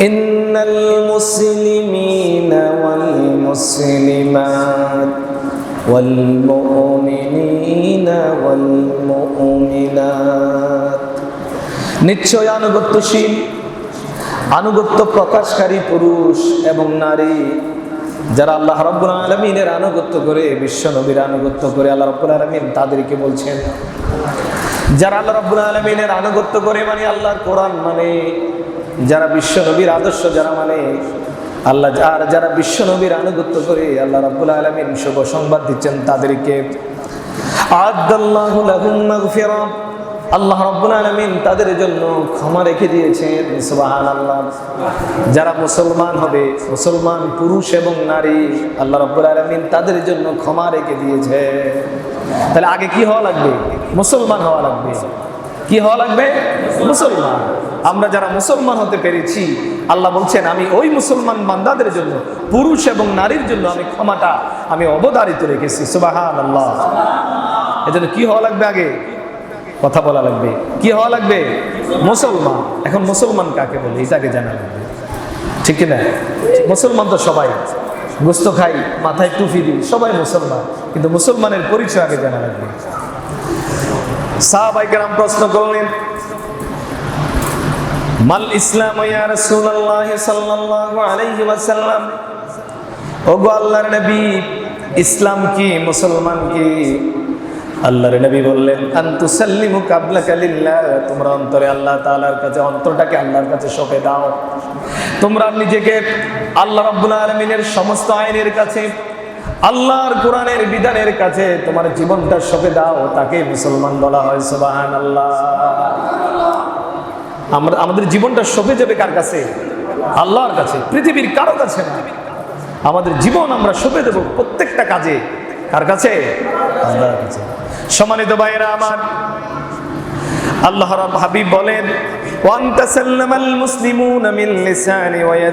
إن المسلمين والمسلمات والمؤمنين والمؤمنات নিশ্চয় আনুগত্যশীল আনুগত্য প্রকাশকারী পুরুষ এবং নারী যারা আল্লাহ রব্বুল আলমিনের আনুগত্য করে বিশ্ব নবীর আনুগত্য করে আল্লাহ রব্বুল আলমিন তাদেরকে বলছেন যারা আল্লাহ রব্বুল আলমিনের আনুগত্য করে মানে আল্লাহর কোরআন মানে যারা বিশ্ব নবীর আদর্শ যারা মানে আল্লাহ আর যারা বিশ্ব নবীর আনুগত্য করে আল্লাহ রব্বুল আলমিন শুভ সংবাদ দিচ্ছেন তাদেরকে। আল্লাহ রব্বুল আলমিন তাদের জন্য ক্ষমা রেখে দিয়েছেন সুবাহান আল্লাহ যারা মুসলমান হবে, মুসলমান পুরুষ এবং নারী, আল্লাহ রব্বুল আলমিন তাদের জন্য ক্ষমা রেখে দিয়েছে তাহলে আগে কি হওয়া লাগবে? মুসলমান হওয়া লাগবে। কি হওয়া লাগবে? মুসলমান। আমরা যারা মুসলমান হতে পেরেছি, আল্লাহ বলছেন, আমি ওই মুসলমান বান্দাদের জন্য, পুরুষ এবং নারীর জন্য আমি ক্ষমাটা, আমি অবধারিত রেখেছি। সুবাহান আল্লাহ এজন্য কি হওয়া লাগবে আগে? কথা বলা লাগবে। কি হওয়া লাগবে? মুসলমান। এখন মুসলমান কাকে বলে? এটাকে জানা লাগবে। ঠিক কিনা? মুসলমান তো সবাই। গোস্ত খাই, মাথায় টুপি দিই, সবাই মুসলমান। কিন্তু মুসলমানের পরিচয় আগে জানা লাগবে। সাহাবাইকেরাম প্রশ্ন করলেন মাল ইসলাম ইয়া রাসূলুল্লাহ সাল্লাল্লাহু আলাইহি ওয়াসাল্লাম। ওগো আল্লাহর নবী, ইসলাম কি, মুসলমান কি? আল্লাহর নবী বললেন আন্তুসাল্লিমু কাবলাকা লিল্লাহ। তোমরা অন্তরে আল্লাহ তাআলার কাছে, অন্তরটাকে আল্লাহর কাছে সঁপে দাও। তোমরা নিজেকে আল্লাহ রাব্বুল আলামিনের সমস্ত আইনের কাছে, আল্লাহর কোরআনের বিধানের কাছে তোমার জীবনটা সঁপে দাও। তাকে মুসলমান বলা হয় সুবহানাল্লাহ। আমরা, আমাদের জীবনটা সঁপে যাবে কার কাছে? আল্লাহর কাছে, পৃথিবীর কারও কাছে না। আমাদের জীবন আমরা সঁপে দেব প্রত্যেকটা কাজে। কার কাছে? আল্লাহর কাছে। সম্মানিত ভাইয়েরা আমার, আল্লাহ রাব হাবিব বলেন ওয়ান তাসাল্লামাল মুসলিমুনা মিন লিসানি ওয়া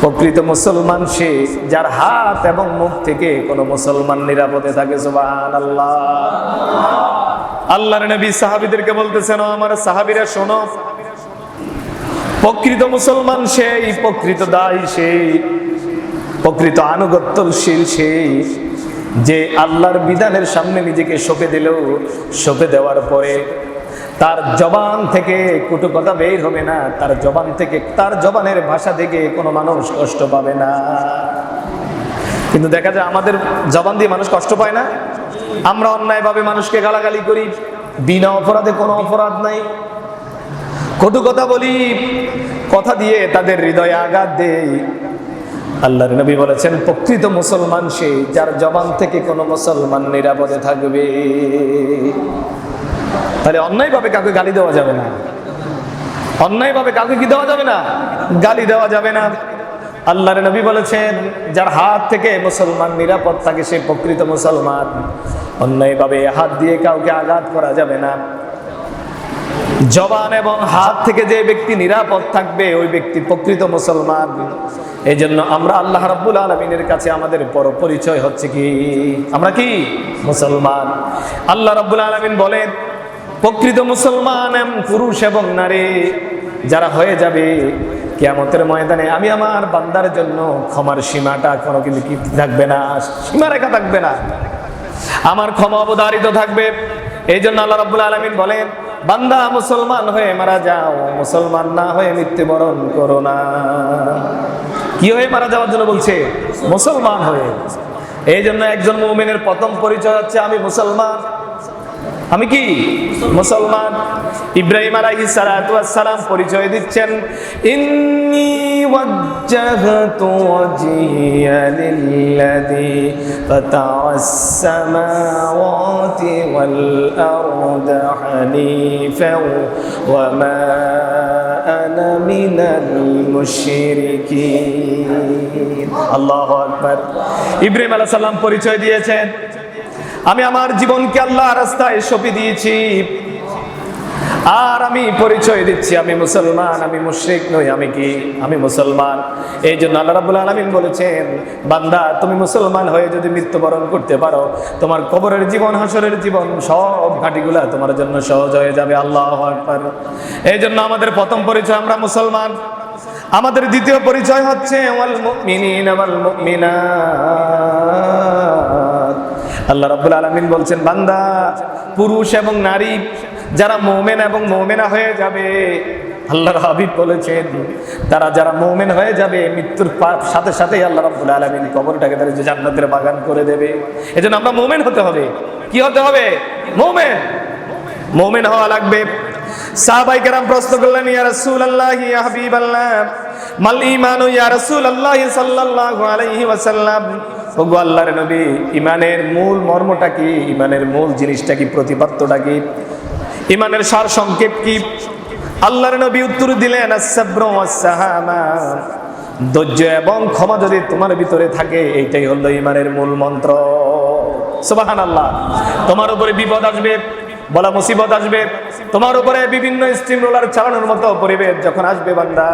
প্রকৃত মুসলমান সে যার হাত এবং মুখ থেকে কোনো মুসলমান নিরাপদে থাকে, সুবহানাল্লাহ। আল্লাহর নবী সাহাবিদেরকে বলতেছেন "ও আমার সাহাবীরা শোনো, প্রকৃত মুসলমান সেই, প্রকৃত দায়ী সেই, প্রকৃত আনুগত্যশীল সেই, যে আল্লাহর বিধানের সামনে নিজেকে সঁপে দিল, সঁপে দেওয়ার পরে তার জবান থেকে কুটু কথা বের হবে না, তার জবান থেকে, তার জবানের ভাষা থেকে কোনো মানুষ কষ্ট পাবে না। কিন্তু দেখা যায় আমাদের জবান দিয়ে মানুষ কষ্ট পায় না। আমরা অন্যায়ভাবে মানুষকে গালাগালি করি, বিনা অপরাধে কোনো অপরাধ নাই। কটু কথা বলি, কথা দিয়ে তাদের হৃদয়ে আঘাত দেই। আল্লাহর নবী বলেছেন, প্রকৃত মুসলমান সে যার জবান থেকে কোনো মুসলমান নিরাপদে থাকবে। তাহলে অন্যায়ভাবে কাউকে গালি দেওয়া যাবে না। অন্যায়ভাবে কাউকে কি দেওয়া যাবে না? গালি দেওয়া যাবে না। আল্লাহর নবী বলেছেন, যার হাত থেকে মুসলমান নিরাপদ থাকে, সে প্রকৃত মুসলমান। অন্যায়ভাবে হাত দিয়ে কাউকে আঘাত করা যাবে না। জবান এবং হাত থেকে যে ব্যক্তি নিরাপদ থাকবে, ওই ব্যক্তি প্রকৃত মুসলমান। এই জন্য আমরা আল্লাহ রাব্বুল আলমিনের কাছে আমাদের বড় পরিচয় হচ্ছে কি? আমরা কি? মুসলমান। আল্লাহ রাব্বুল আলমিন বলেন, প্রকৃত মুসলমান পুরুষ এবং নারী, যারা হয়ে যাবে কিয়ামতের ময়দানে আমি আমার বান্দার জন্য ক্ষমার সীমাটা কোনো কিন্তু কি থাকবে না সীমারেখা থাকবে না। আমার ক্ষমা অবধারিত থাকবে। এই জন্য আল্লাহ রাব্বুল আলমিন বলেন, বান্দা মুসলমান হয়ে মারা যাও, মুসলমান না হয়ে মৃত্যুবরণ করো না। কি হয়ে মারা যাওয়ার জন্য বলছে? মুসলমান হয়ে। এই জন্য একজন মুমিনের প্রথম পরিচয় হচ্ছে, আমি মুসলমান। আমি কি? মুসলমান? ইব্রাহিম আলাইহিস সালাতু সালাম পরিচয় দিচ্ছেন। ইন্নি ওয়াজ্জাহতু ওয়াজহিয়া লিল্লাযী ফাতারাস সামাওয়াতি ওয়াল আরদা হানিফাও ওয়া মা আনা মিনাল মুশরিকিন। আল্লাহু আকবার। ইব্রাহিম আলাইহিস সালাম পরিচয় দিয়েছেন। আমি আমার জীবনকে আল্লাহ রাস্তায় সঁপে দিয়েছি। আর আমি পরিচয় দিচ্ছি, আমি মুসলমান, আমি মুশরিক নই, আমি কি? আমি মুসলমান। এই জন্য আল্লাহ রাবুল আলমিন বলেছেন, বান্দা, তুমি মুসলমান হয়ে যদি মৃত্যুবরণ করতে পারো, তোমার কবরের জীবন, হাসরের জীবন, সব ঘাটিগুলা তোমার জন্য সহজ হয়ে যাবে। আল্লাহ আকবার। এই জন্য আমাদের প্রথম পরিচয় আমরা মুসলমান। আমাদের দ্বিতীয় পরিচয় হচ্ছে, ওয়াল মুমিনিন, ওয়াল আল্লাহ রাব্বুল আলামিন বলছেন, বান্দা, পুরুষ এবং নারী যারা মোমেন এবং মোমেনা হয়ে যাবে, আল্লাহর হাবিব বলেছেন, তারা যারা মোমেন হয়ে যাবে, মৃত্যুর সাথে সাথে আল্লাহ রাব্বুল আলামিন কবরটাকে তাদের যে জান্নাতের বাগান করে দেবে। এজন্য আমরা মোমেন হতে হবে। কি হতে হবে? মোমেন। মোমেন হওয়া লাগবে। সাহাবাই কেরাম প্রশ্ন করলেন, ইয়া রাসূল রাসূলুল্লাহ, ইয়া হাবিবাল্লাহ, মাল ঈমানু ইয়া রাসূলুল্লাহ সাল্লাল্লাহু আলাইহি ওয়াসাল্লাম? ওগো আল্লাহর নবী, ইমানের মূল মর্মটা কি? ইমানের মূল জিনিসটা কি, প্রতিপাদ্যটা কি? ইমানের সার সংক্ষেপ কি? আল্লাহর নবী উত্তর দিলেন ধৈর্য এবং ক্ষমা যদি তোমার ভিতরে থাকে, এইটাই হলো ইমানের মূল মন্ত্র। সুবহানাল্লাহ। তোমার উপরে বিপদ আসবে। বলা মুসিবত আসবে। তোমার উপরে বিভিন্ন স্টিম রোলার চালানোর মতো পরিবেশ যখন আসবে বান্দা,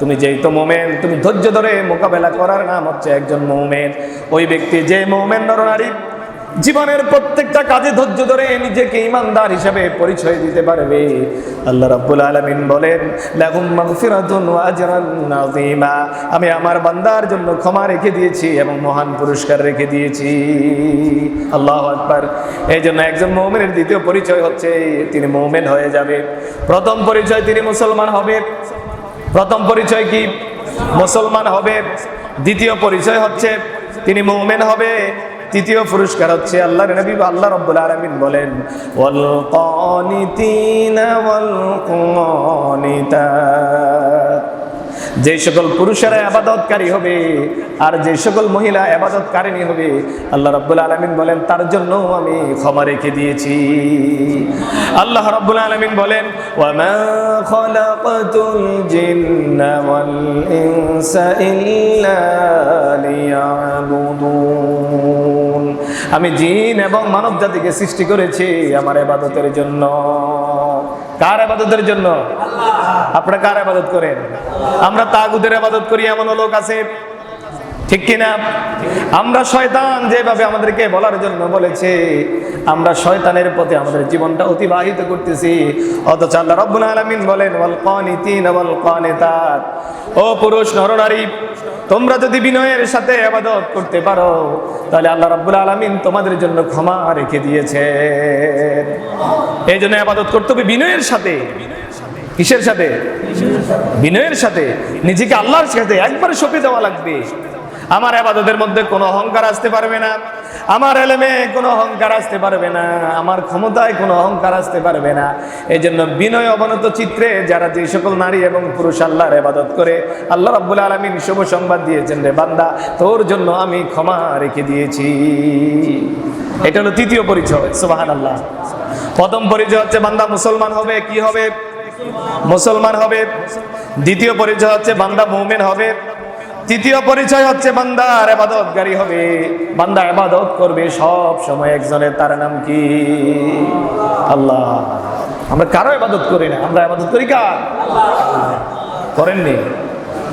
তুমি যেই তো মোমেন, তুমি ধৈর্য ধরে মোকাবেলা করার নাম হচ্ছে একজন মোমেন। ওই ব্যক্তি যে মোমেন নরনারী জীবনের প্রত্যেকটা কাজে ধৈর্য ধরে নিজেকে ইমানদার হিসেবে পরিচয় দিতে পারবে। আল্লাহ রাব্বুল আলামিন বলেন, লাহুম মাগফিরাতুন ওয়া আজরান আযীমা। আমি আমার বান্দার জন্য ক্ষমা রেখে দিয়েছি এবং মহান পুরস্কার রেখে দিয়েছি। আল্লাহু আকবার। এই জন্য একজন মুমিনের দ্বিতীয় পরিচয় হচ্ছে, তিনি মুমিন হয়ে যাবে। প্রথম পরিচয় তিনি মুসলমান হবে। প্রথম পরিচয় কি? মুসলমান হবে। দ্বিতীয় পরিচয় হচ্ছে, তিনি মুমিন হবে। তৃতীয় পুরস্কার হচ্ছে আল্লাহর নবী বা আল্লাহ রব্বুল আলমিন বলেন ওয়াল কানিতিনা ওয়াল কানিতাত। যে সকল পুরুষেরা আবাদতকারী হবে আর যে সকল মহিলা আবাদতকারিণী হবে, আল্লাহ রাব্বুল আলামিন বলেন, তার জন্য আমি ক্ষমা রেখে দিয়েছি। আল্লাহ রাব্বুল আলামিন বলেন আমি জিন এবং মানব জাতিকে সৃষ্টি করেছি আমার ইবাদতের জন্য। কার আবাদতের জন্য? আপনারা কার আবাদত করেন? আমরা তাগুদের আবাদত করি এমন লোক আছে। ঠিক কিনা? আমরা শয়তান যেভাবে আমাদেরকে বলার জন্য বলেছে, আমরা শয়তানের পথে আমাদের জীবনটা অতিবাহিত করতেছি। অথচ আল্লাহ রব্বুল আলামিন বলেন, ওয়াল কানিতিন ওয়াল কানিতাত। ও পুরুষ নরনারী তোমরা যদি বিনয়ের সাথে আবাদত করতে পারো, তাহলে আল্লাহ রাব্বুল আলামিন তোমাদের জন্য ক্ষমা রেখে দিয়েছে এই জন্য আবাদত করতে হবে বিনয়ের সাথে। কিসের সাথে? বিনয়ের সাথে। নিজেকে আল্লাহর সাথে একবারে সঁপে দেওয়া লাগবে। আমার আবাদতের মধ্যে কোনো অহংকার আসতে পারবে না। আমার এলেমে কোনো অহংকার আসতে পারবে না। আমার ক্ষমতায় কোনো অহংকার আসতে পারবে না। এই জন্য বিনয় অবনত চিত্রে যারা যে সকল নারী এবং পুরুষ আল্লাহর আবাদত করে, আল্লাহ রাব্বুল আলামিন শুভ সংবাদ দিয়েছেন রে বান্দা, তোর জন্য আমি ক্ষমা রেখে দিয়েছি। এটা হলো তৃতীয় পরিচয় সুবাহান আল্লাহ প্রথম পরিচয় হচ্ছে বান্দা মুসলমান হবে, কি হবে? মুসলমান হবে। দ্বিতীয় পরিচয় হচ্ছে বান্দা মুমিন হবে। তৃতীয় পরিচয় হচ্ছে বান্দার আবাদতকারী হবে। বান্দা আবাদত করবে সব সময়। একজনের তার নাম কি? আল্লাহ। আমরা কারও আবাদত করি না। আমরা আবাদত করি কার? করেননি?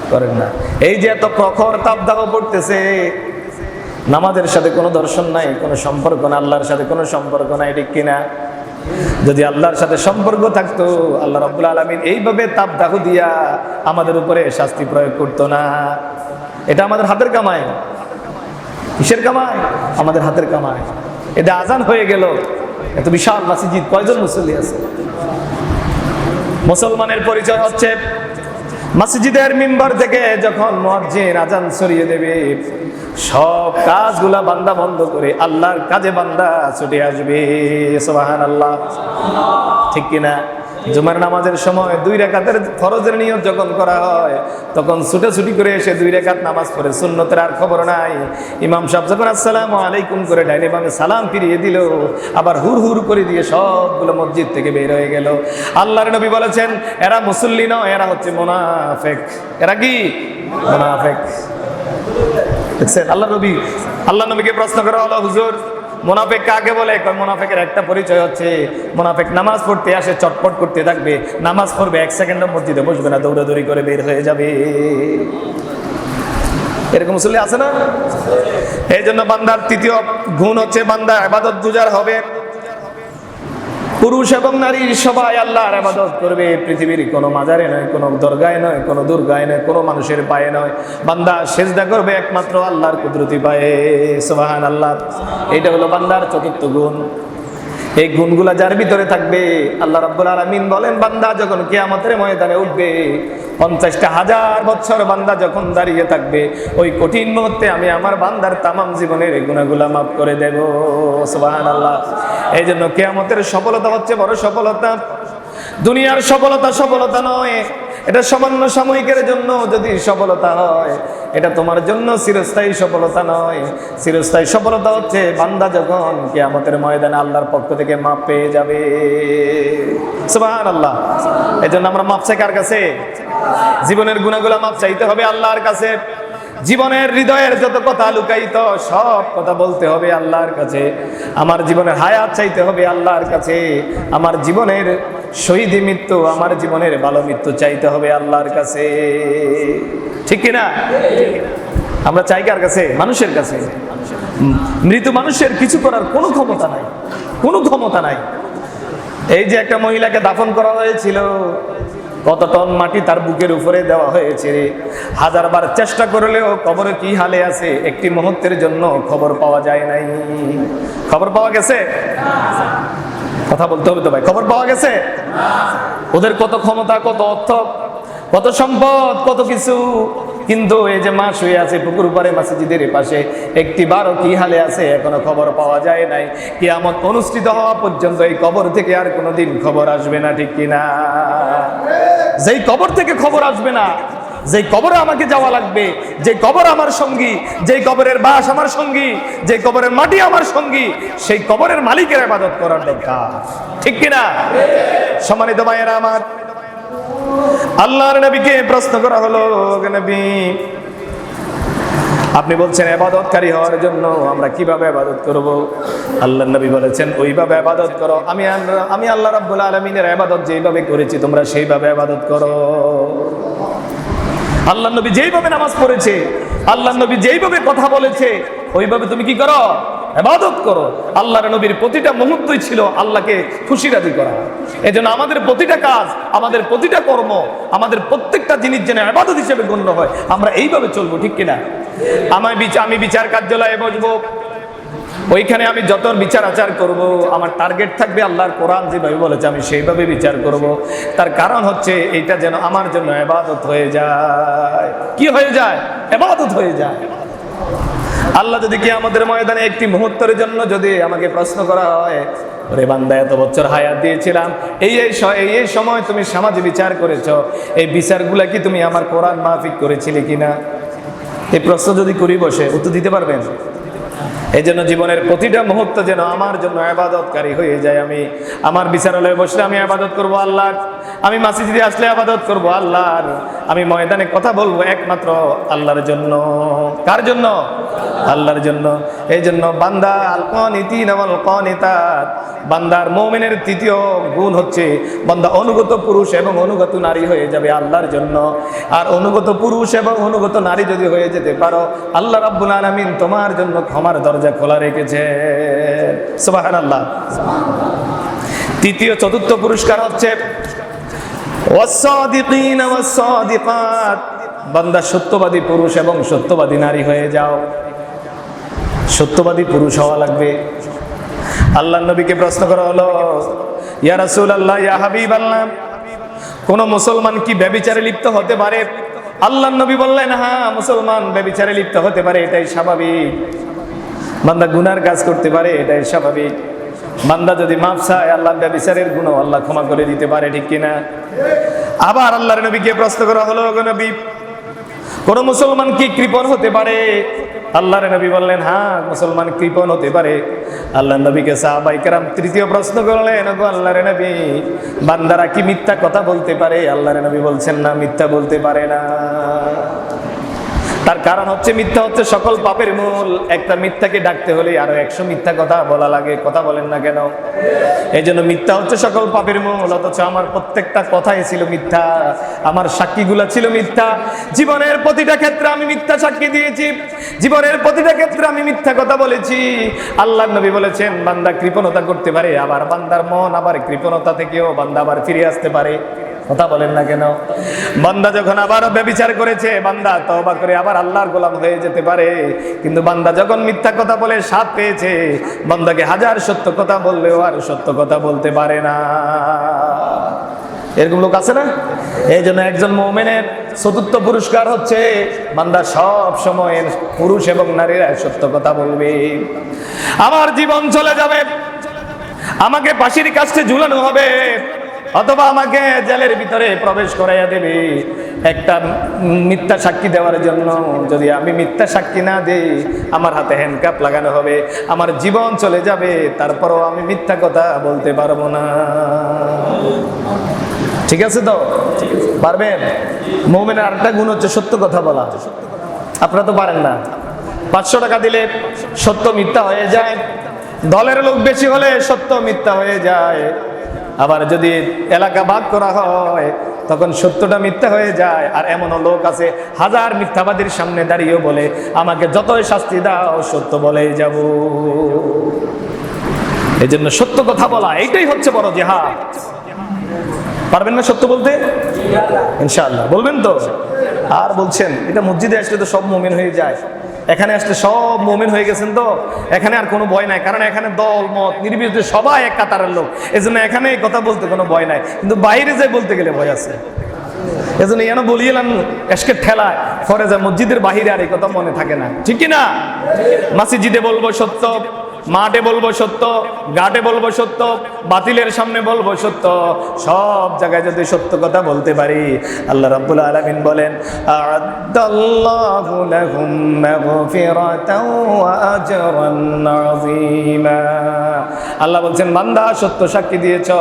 করেন না। এই যে এত প্রখর তাপদাহ পড়তেছে, নামাজের সাথে কোনো দর্শন নাই, কোনো সম্পর্ক না, আল্লাহর সাথে কোনো সম্পর্ক নাই, ঠিক কিনা? যদি আল্লাহর সাথে সম্পর্ক থাকতো, আল্লাহ রাব্বুল আলামিন এইভাবে তাপ দাহ দিয়া আমাদের উপরে শাস্তি প্রয়োগ করতো না। এটা আমাদের হাতের কামাই। কিসের কামাই? আমাদের হাতের কামাই। এটা আজান হয়ে গেল। এত বিশাল মসজিদ, কয়জন মুসল্লি আছে? মুসলমানের পরিচয় হচ্ছে মসজিদের মিম্বর থেকে যখন মুয়াজ্জিন আজান ছড়িয়ে দেবে, সব কাজগুলা বান্দা বন্ধ করে আল্লাহর কাজে বান্দা ছুটে আসবে সুবহান আল্লাহ ঠিক কিনা? জুমার নামাজের সময় দুই রেখাতের ফরজের নিয়ত যখন করা হয়, তখন ছুটে ছুটি করে এসে দুই রেখাত নামাজ পড়ে। সুন্নতের আর খবর নাই। ইমাম সাহেব যখন আসসালামু আলাইকুম করে ডাইনে বামে সালাম ফিরিয়ে দিল, আবার হুর হুর করে দিয়ে সবগুলো মসজিদ থেকে বের হয়ে গেল। আল্লাহর নবী বলেছেন, এরা মুসল্লি নয়, এরা হচ্ছে মোনাফেক। এরা কি? মোনাফেক। আল্লাহ নবী আল্লাহ নবীকে প্রশ্ন করা হলো, হুজুর মোনাফেক কাকে বলে? মোনাফেকের একটা পরিচয় হচ্ছে, মোনাফেক নামাজ পড়তে আসে, চটপট করতে থাকবে। নামাজ পড়বে, এক সেকেন্ডের মসজিদে বসবে না, দৌড়াদৌড়ি করে বের হয়ে যাবে। এরকম মুসল্লি আছে না? এই জন্য বান্দার তৃতীয় গুণ হচ্ছে বান্দা আবাদত গুজার হবে। পুরুষ এবং নারী সবাই আল্লাহর আবাদত করবে। পৃথিবীর কোনো মাজারে নয়, কোনো দরগায় নয়, কোনো দুর্গায় নয়, কোনো মানুষের পায়ে নয়। বান্দা সেজদা করবে একমাত্র আল্লাহর কুদরতি পায়ে। সোহান আল্লাহ এটা হলো বান্দার চতুর্থ গুণ। এই গুণগুলা যার ভিতরে থাকবে, আল্লাহ রাব্বুল আলামিন বলেন, বান্দা যখন কিয়ামতের ময়দানে উঠবে পঞ্চাশটা হাজার বছর বান্দা যখন দাঁড়িয়ে থাকবে, ওই কঠিন মুহূর্তে আমি আমার বান্দার তামাম জীবনের গুণাগুলা মাফ করে দেব। আল্লাহ এই জন্য কেয়ামতের সফলতা হচ্ছে বড় সফলতা। দুনিয়ার সফলতা সফলতা নয়। এটা সামান্য সাময়িকের জন্য যদি সফলতা হয়, এটা তোমার জন্য চিরস্থায়ী সফলতা নয়। চিরস্থায়ী সফলতা হচ্ছে বান্দা যখন কে কেয়ামতের ময়দানে আল্লাহর পক্ষ থেকে মাপ পেয়ে যাবে। আল্লাহ এই জন্য আমরা মাপ চাই কার কাছে? জীবনের গুণাগুলা মাপ চাইতে হবে আল্লাহর কাছে। জীবনের হৃদয়ের যত কথা লুকাইত সব কথা বলতে হবে আল্লাহর কাছে। আমার জীবনের হায়াত চাইতে হবে আল্লাহর কাছে। আমার জীবনের শহীদ মৃত্যু আমার জীবনের ভালো মৃত্যু চাইতে হবে আল্লাহর কাছে। ঠিক কিনা আমরা চাই কার কাছে? মানুষের কাছে। মৃত মানুষের কিছু করার কোনো ক্ষমতা নাই। কোনো ক্ষমতা নাই। এই যে একটা মহিলাকে দাফন করা হয়েছিল, কত টন মাটি তার বুকের উপরে দেওয়া হয়েছে। হাজারবার চেষ্টা করলেও কবরে কি হালে আছে? একটি মুহূর্তের জন্য খবর পাওয়া যায় নাই। খবর পাওয়া গেছে? কথা বলতে হবে তো ভাই, খবর পাওয়া গেছে? ওদের কত ক্ষমতা, কত অর্থ, কত সম্পদ, কত কিছু। কিন্তু এই যে মা শুয়ে আছে পুকুর পারে মসজিদের পাশে, একটি বারো কি হালে আছে, এখনও খবর পাওয়া যায় নাই। কিয়ামত অনুষ্ঠিত হওয়া পর্যন্ত এই কবর থেকে আর কোনোদিন খবর আসবে না, ঠিক কিনা? যেই কবর থেকে খবর আসবে না যেই কবরে আমাকে যাওয়া লাগবে, যে কবর আমার সঙ্গী যেই কবরের বাস আমার সঙ্গী, যে কবরের মাটি আমার সঙ্গী, সেই কবরের মালিকের ইবাদত করার দরকার। ঠিক কিনা? সম্মানিত ভাইয়েরা আমার, আল্লাহর নবীকে প্রশ্ন করা হলো, "ওগো নবী, আপনি বলছেন আবাদতকারী হওয়ার জন্য আমরা কীভাবে আবাদত করব? আল্লাহ নবী বলেছেন, ওইভাবে আবাদত করো। আমি আমি আল্লাহ রাব্বুল আলমিনের আবাদত যেইভাবে করেছি, তোমরা সেইভাবে আবাদত করো। আল্লাহ নবী যেইভাবে নামাজ পড়েছে, আল্লাহ নবী যেইভাবে কথা বলেছে, ওইভাবে তুমি কি করো? এবাদত করো। আল্লাহ নবীর প্রতিটা মুহূর্তই ছিল আল্লাহকে খুশি রাজি করা। এই জন্য আমাদের প্রতিটা কাজ, আমাদের প্রতিটা কর্ম, আমাদের প্রত্যেকটা জিনিস যেন এবাদত হিসেবে গণ্য হয়, আমরা এইভাবে চলবো, ঠিক কিনা? আমি বিচার কার্যালয়ে বসবো ওইখানে আমি যত বিচার আচার করব, আমার টার্গেট থাকবে আল্লাহর কোরআন যেভাবে বলেছে, আমি সেইভাবে বিচার করব। তার কারণ হচ্ছে এইটা যেন আমার জন্য এবাদত হয়ে যায়। কি হয়ে যায়? এবাদত হয়ে যায়। আল্লাহ যদি কি আমাদের ময়দানে একটি মুহূর্তের জন্য যদি আমাকে প্রশ্ন করা হয়, ওরে বান্দা, এত বছর হায়াত দিয়েছিলাম, এই এই এই এই সময় তুমি সমাজে বিচার করেছ, এই বিচারগুলা কি তুমি আমার কোরআন মাফিক করেছিলে কিনা? এই প্রশ্ন যদি করি বসে, উত্তর দিতে পারবেন? এই জন্য জীবনের প্রতিটা মুহূর্ত যেন আমার জন্য আবাদতকারী হয়ে যায়। আমি আমার বিচারালয়ে বসলে আমি আবাদত করব আল্লাহ আমি মসজিদে আসলে আবাদত করব আল্লাহর। আমি ময়দানে কথা বলব একমাত্র আল্লাহর জন্য। কার জন্য? আল্লাহর জন্য। এই জন্য বান্দা আল কনিতি নবল কনিতাত বান্দার মোমেনের তৃতীয় গুণ হচ্ছে বান্দা অনুগত পুরুষ এবং অনুগত নারী হয়ে যাবে আল্লাহর জন্য। আর অনুগত পুরুষ এবং অনুগত নারী যদি হয়ে যেতে পারো, আল্লাহ রাব্বুল আলামিন তোমার জন্য ক্ষমার দরজা খোলা রেখেছে। সুবহানাল্লাহ। তৃতীয়, চতুর্থ পুরস্কার হচ্ছে বান্দা সত্যবাদী পুরুষ এবং সত্যবাদী নারী হয়ে যাও। সত্যবাদী পুরুষ হওয়া লাগবে। আল্লাহ নবীকে প্রশ্ন করা হলো, ইয়া রাসূল আল্লাহ ইয়া হাবিব আল্লাহ কোন মুসলমান কি ব্যবিচারে লিপ্ত হতে পারে? আল্লাহ নবী বললেন হ্যাঁ মুসলমান ব্যবিচারে লিপ্ত হতে পারে, এটাই স্বাভাবিক। বান্দা গুনার কাজ করতে পারে, এটাই স্বাভাবিক। বান্দা যদি মাপ চায় আল্লাহ ব্যবিচারের গুণ আল্লাহ ক্ষমা করে দিতে পারে, ঠিক কিনা? আবার আল্লাহর নবীকে প্রশ্ন করা হলো "ওগো নবী, কোন মুসলমান কি কৃপণ হতে পারে? আল্লাহর নবী বললেন হ্যাঁ মুসলমান কৃপণ হতে পারে। আল্লাহ নবীকে সাহাবাই কেরাম তৃতীয় প্রশ্ন করলেন আল্লাহর নবী, বান্দারা কি মিথ্যা কথা বলতে পারে? আল্লাহর নবী বলছেন, না, মিথ্যা বলতে পারে না। তার কারণ হচ্ছে মিথ্যা হচ্ছে সকল পাপের মূল। একটা মিথ্যাকে ডাকতে হলে আরও একশো মিথ্যা কথা বলা লাগে, কথা বলেন না কেন? এই জন্য মিথ্যা হচ্ছে সকল পাপের মূল, অথচ আমার প্রত্যেকটা কথাই ছিল মিথ্যা, আমার সাক্ষীগুলো ছিল মিথ্যা। জীবনের প্রতিটা ক্ষেত্রে আমি মিথ্যা সাক্ষী দিয়েছি, জীবনের প্রতিটা ক্ষেত্রে আমি মিথ্যা কথা বলেছি। আল্লাহ নবী বলেছেন, বান্দা কৃপণতা করতে পারে, আবার বান্দার মন আবার কৃপণতা থেকেও বান্দা আবার ফিরে আসতে পারে। কথা বলেন না কেন? বান্দা যখন আবার ব্যবিচার করেছে, বান্দা তওবা করে আবার আল্লাহর গোলাম হয়ে যেতে পারে। কিন্তু বান্দা যখন মিথ্যা কথা বলে স্বাদ পেয়েছে, বান্দাকে হাজার সত্য কথা বললেও আর সত্য কথা বলতে পারে না। এরকম লোক আছে না? এই জন্য একজন মোমেনের চতুর্থ পুরস্কার হচ্ছে, বান্দা সব সময় পুরুষ এবং নারীরা সত্য কথা বলবে। আমার জীবন চলে যাবে। আমাকে পাশির কাছে ঝুলানো হবে। অথবা আমাকে জেলের ভিতরে প্রবেশ করাইয়া দেবে। একটা মিথ্যা সাক্ষী দেওয়ার জন্য যদি আমি মিথ্যা সাক্ষী না দিই, আমার হাতে হ্যান্ডকাপ লাগানো হবে, আমার জীবন চলে যাবে, তারপরও আমি মিথ্যা কথা বলতে পারব না। ঠিক আছে তো? পারবেন? মৌমেনের আরেকটা গুণ হচ্ছে সত্য কথা বলা। আপনারা তো পারেন না। পাঁচশো টাকা দিলে সত্য মিথ্যা হয়ে যায়। দলের লোক বেশি হলে সত্য মিথ্যা হয়ে যায়। আবার যদি এলাকা ভাগ করা হয়, তখন সত্যটা মিথ্যা হয়ে যায়। আর এমনও লোক আছে, হাজার মিথ্যাবাদীর সামনে দাঁড়িয়েও বলে, আমাকে যতই শাস্তি দাও, সত্য বলেই যাব। এই জন্য সত্য কথা বলা, এইটাই হচ্ছে বড় জেহাদ। পারবেন না সত্য বলতে? ইনশাল্লাহ বলবেন তো? আর বলছেন, এটা মসজিদে আসলে তো সব মোমেন হয়ে যায়। এখানে আসলে সব মোমেন হয়ে গেছেন তো? এখানে আর কোনো ভয় নাই কারণ এখানে দল মত নির্বিশেষে সবাই এক কাতারের লোক। এজন্য এখানে এই কথা বলতে কোনো ভয় নাই কিন্তু বাইরে যে বলতে গেলে ভয় আছে। এজন্য যেন বলিয়েলাম এসকে ঠেলায় ফরে যায় মসজিদের বাহিরে আর এই কথা মনে থাকে না। ঠিক কিনা? না মাসিজিদে বলব সত্য মাঠে বলব সত্য, ঘাটে বলব সত্য, বাতিলের সামনে বলব সত্য, সব জায়গায় যদি সত্য কথা বলতে পারি, আল্লাহ রাব্বুল আলামিন বলেন, আ'আদাল্লাহু লাহুম মাগফিরাতাও ওয়া আজরান আযীমা। আল্লাহ বলছেন, বান্দা, সত্য সাক্ষী দিয়েছ,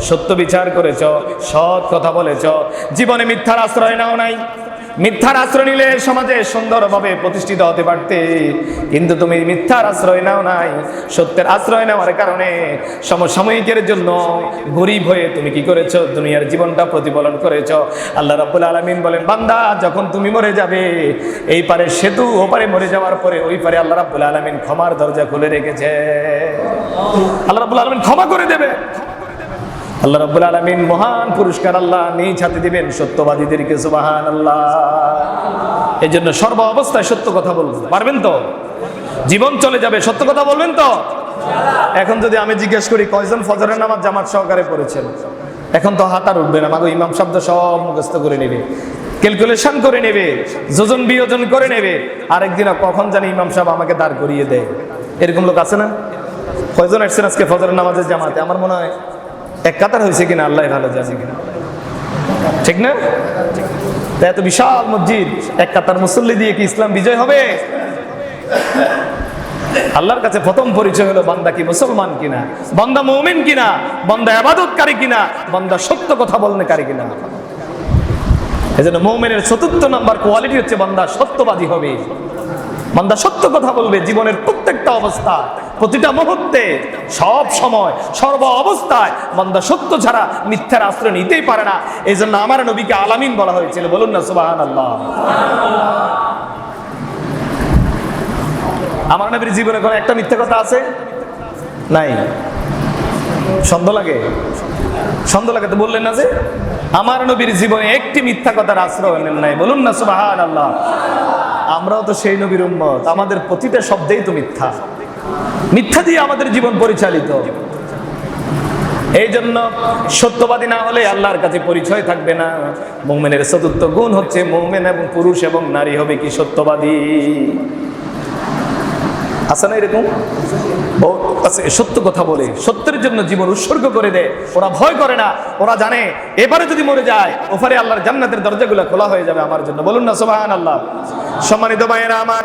সত্য বিচার করেছ, সৎ কথা বলেছ, জীবনে মিথ্যার আশ্রয় নাও নাই। মিথ্যার আশ্রয় নিলে সমাজে সুন্দরভাবে প্রতিষ্ঠিত হতে পারতে। কিন্তু তুমি মিথ্যার আশ্রয় নাও নাই, সত্যের আশ্রয় নেওয়ার কারণে সমসাময়িকের জন্য গরিব হয়ে তুমি কি করেছ? দুনিয়ার জীবনটা প্রতিফলন করেছ। আল্লাহ রাব্বুল আলামিন বলেন, বান্দা, যখন তুমি মরে যাবে, এই পারে সেতু, ও পারে মরে যাওয়ার পরে ওই পারে আল্লাহ রাব্বুল আলামিন ক্ষমার দরজা খুলে রেখেছে। আল্লাহ রাব্বুল আলামিন ক্ষমা করে দেবে। আল্লাহ রাব্বুল আলামিন মহান পুরস্কার আল্লাহ নিজ হাতে দিবেন, সত্যবাদীদেরকে সুবাহান আল্লাহ এই জন্য সর্ব অবস্থায় সত্য কথা বলব। পারবেন তো? জীবন চলে যাবে, সত্য কথা বলবেন তো? এখন যদি আমি জিজ্ঞেস করি, কয়জন ফজরের নামাজ জামাত সহকারে পড়েছেন? এখন তো হাত আর উঠবে না, মাগো ইমাম শব্দ সব মুখস্থ করে নেবে। ক্যালকুলেশন করে নেবে, যোজন বিয়োজন করে নেবে। আরেকদিন কখন জানি ইমাম সাহেব আমাকে দাঁড় করিয়ে দেয়। এরকম লোক আছে না? কয়জন আসছেন আজকে ফজরের নামাজের জামাতে? আমার মনে হয় এক কাতার হয়েছে কিনা, আল্লাহ ভালো জানে কিনা। ঠিক না? এত বিশাল মসজিদ, এক কাতার মুসল্লি দিয়ে কি ইসলাম বিজয় হবে? আল্লাহর কাছে প্রথম পরিচয় হলো, বান্দা কি মুসলমান কিনা, বান্দা মৌমিন কিনা, বান্দা আবাদতকারী কিনা, বান্দা সত্য কথা বলনেকারী কিনা। এই জন্য মৌমিনের চতুর্থ নাম্বার কোয়ালিটি হচ্ছে, বান্দা সত্যবাদী হবে। বান্দা সত্য কথা বলবে, জীবনের প্রত্যেকটা অবস্থা। প্রতিটা মুহূর্তে, সব সময়, সর্ব অবস্থায় মন্দা সত্য ছাড়া মিথ্যার আশ্রয় নিতেই পারে না। এই জন্য আমার নবীকে আলামিন বলা হয়েছিল, বলুন না সুবাহান আল্লাহ আমার নবীর জীবনে কোনো একটা মিথ্যা কথা আছে? নাই। সন্দেহ লাগে? সন্দেহ লাগে তো বললেন না যে, আমার নবীর জীবনে একটি মিথ্যা কথার আশ্রয় নেন নাই। বলুন না সুবাহান আল্লাহ আমরাও তো সেই নবীর উম্মত। আমাদের প্রতিটা শব্দেই তো মিথ্যা। মিথ্যা দিয়ে আমাদের জীবন পরিচালিত। এই জন্য সত্যবাদী না হলে আল্লাহর কাছে পরিচয় থাকবে না। মোমেনের চতুর্থ গুণ হচ্ছে মোমেন এবং পুরুষ এবং নারী হবে কি সত্যবাদী। আছে না এরকম? সত্য কথা বলে, সত্যের জন্য জীবন উৎসর্গ করে দেয়। ওরা ভয় করে না, ওরা জানে, এবারে যদি মরে যায়, ওপারে আল্লাহর জান্নাতের দরজাগুলো খোলা হয়ে যাবে আমার জন্য। বলুন না সোবাহান আল্লাহ সম্মানিত ভাইয়েরা, আমার